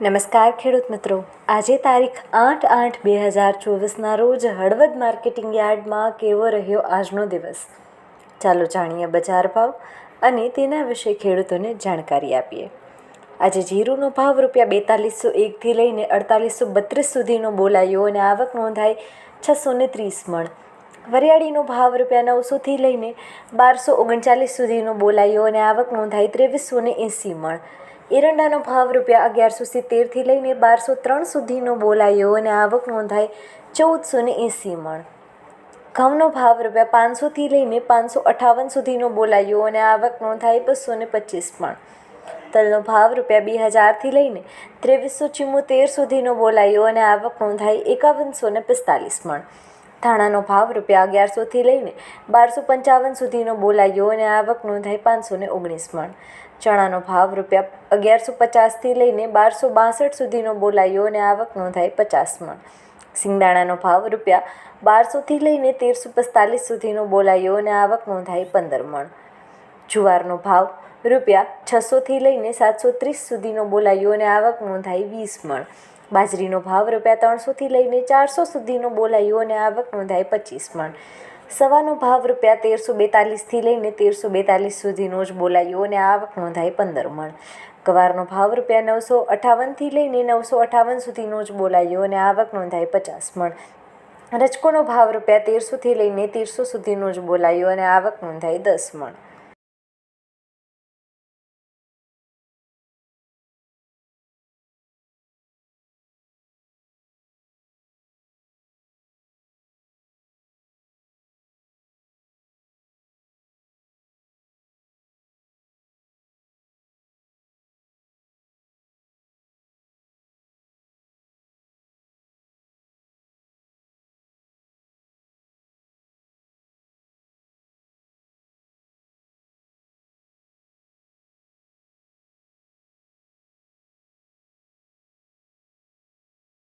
નમસ્કાર ખેડૂત મિત્રો. આજે તારીખ આઠ આઠ બે હજાર ચોવીસના રોજ હળવદ માર્કેટિંગ યાર્ડમાં કેવો રહ્યો આજનો દિવસ? ચાલો જાણીએ બજાર ભાવ અને તેના વિશે ખેડૂતોને જાણકારી આપીએ. આજે જીરુનો ભાવ રૂપિયા બેતાલીસો એકથી લઈને અડતાલીસો બત્રીસ સુધીનો બોલાયો અને આવક નોંધાઈ છસો ને ત્રીસ મણ. વરિયાળીનો ભાવ રૂપિયા નવસોથી લઈને બારસો ઓગણચાલીસ સુધીનો બોલાયો અને આવક નોંધાઈ ત્રેવીસો ને એંસી મણ. એરંડાનો ભાવ રૂપિયા અગિયારસો સિત્તેરથી લઈને બારસો ત્રણ સુધીનો બોલાયો અને આવક નોંધાઈ ચૌદસો ને એંસી મણ. ઘઉંનો ભાવ રૂપિયા પાંચસોથી લઈને પાંચસો અઠાવન સુધીનો બોલાયો અને આવક નોંધાઈ બસો ને પચીસ મણ. તલનો ભાવ રૂપિયા બે હજારથી લઈને ત્રેવીસો ચુમ્મોતેર સુધીનો બોલાયો અને આવક નોંધાઈ એકાવનસો ને પિસ્તાલીસ મણ. ધાણાનો ભાવ રૂપિયા અગિયારસોથી લઈને બારસો પંચાવન સુધીનો બોલાયો અને આવક નોંધાઈ પાંચસો ને ઓગણીસ મણ. ચણાનો ભાવ રૂપિયા અગિયારસો પચાસથી લઈને બારસો બાસઠ સુધીનો બોલાયો અને આવક નોંધાઈ પચાસ મણ. સિંગદાણાનો ભાવ રૂપિયા બારસોથી લઈને તેરસો પિસ્તાલીસ સુધીનો બોલાયો અને આવક નોંધાઈ પંદર મણ. જુવારનો ભાવ રૂપિયા છસોથી લઈને સાતસો ત્રીસ સુધીનો બોલાયો અને આવક નોંધાઈ વીસ મણ. બાજરીનો ભાવ રૂપિયા ત્રણસોથી લઈને ચારસો સુધીનો બોલાયો અને આવક નોંધાઈ પચીસ મણ. સવાનો ભાવ રૂપિયા તેરસો બેતાલીસથી લઈને તેરસો બેતાલીસ સુધીનો જ બોલાયો અને આવક નોંધાઈ પંદર મણ. ગવારનો ભાવ રૂપિયા નવસો અઠાવનથી લઈને નવસો અઠાવન સુધીનો જ બોલાયો અને આવક નોંધાઈ પચાસ મણ. રજકોનો ભાવ રૂપિયા તેરસોથી લઈને તેરસો સુધીનો જ બોલાયો અને આવક નોંધાઈ દસ મણ.